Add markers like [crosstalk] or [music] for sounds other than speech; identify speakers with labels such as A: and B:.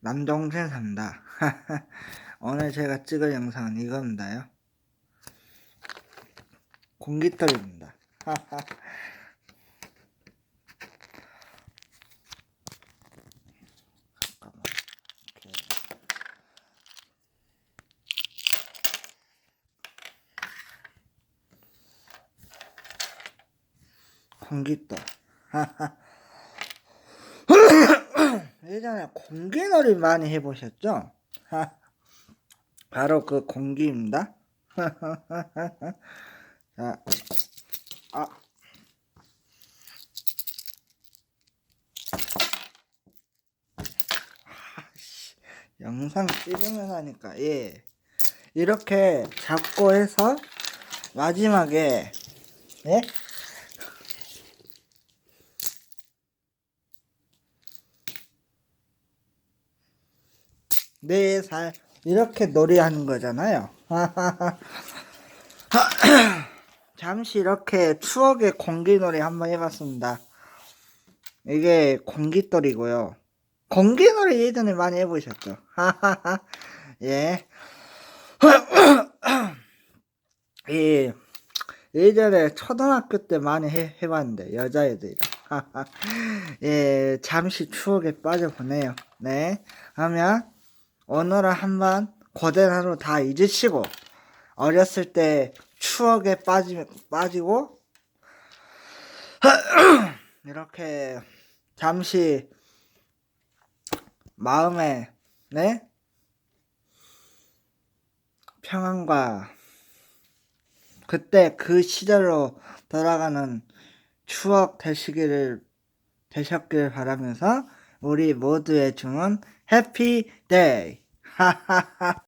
A: 남동생 산다. [laughs] 오늘 제가 찍을 영상은 이겁니다요. 이렇게. [laughs] 공깃돌. [laughs] 공기놀이 많이 해보셨죠? [laughs] 바로 그 공기입니다. [laughs] 자, 아. 영상 찍으면서 하니까, 예. 이렇게 잡고 해서, 마지막에, 예? 네 살 이렇게 놀이하는 거잖아요. [laughs] 잠시 이렇게 추억의 공기놀이 한번 해봤습니다. 이게 공기돌이고요. 공기놀이 예전에 많이 해보셨죠? [laughs] 예. [clears throat] 예. 예전에 초등학교 때 많이 해, 해봤는데 여자애들이랑 [laughs] 예 잠시 추억에 빠져보네요 네 하면 오늘은 한번 고된 하루 다 잊으시고 어렸을 때 추억에 빠지, 빠지고 [clears throat] 이렇게 잠시 마음에 네? 평안과 그때 그 시절로 돌아가는 추억 되시기를 되셨길 바라면서 우리 모두의 주문 해피 데이 하하하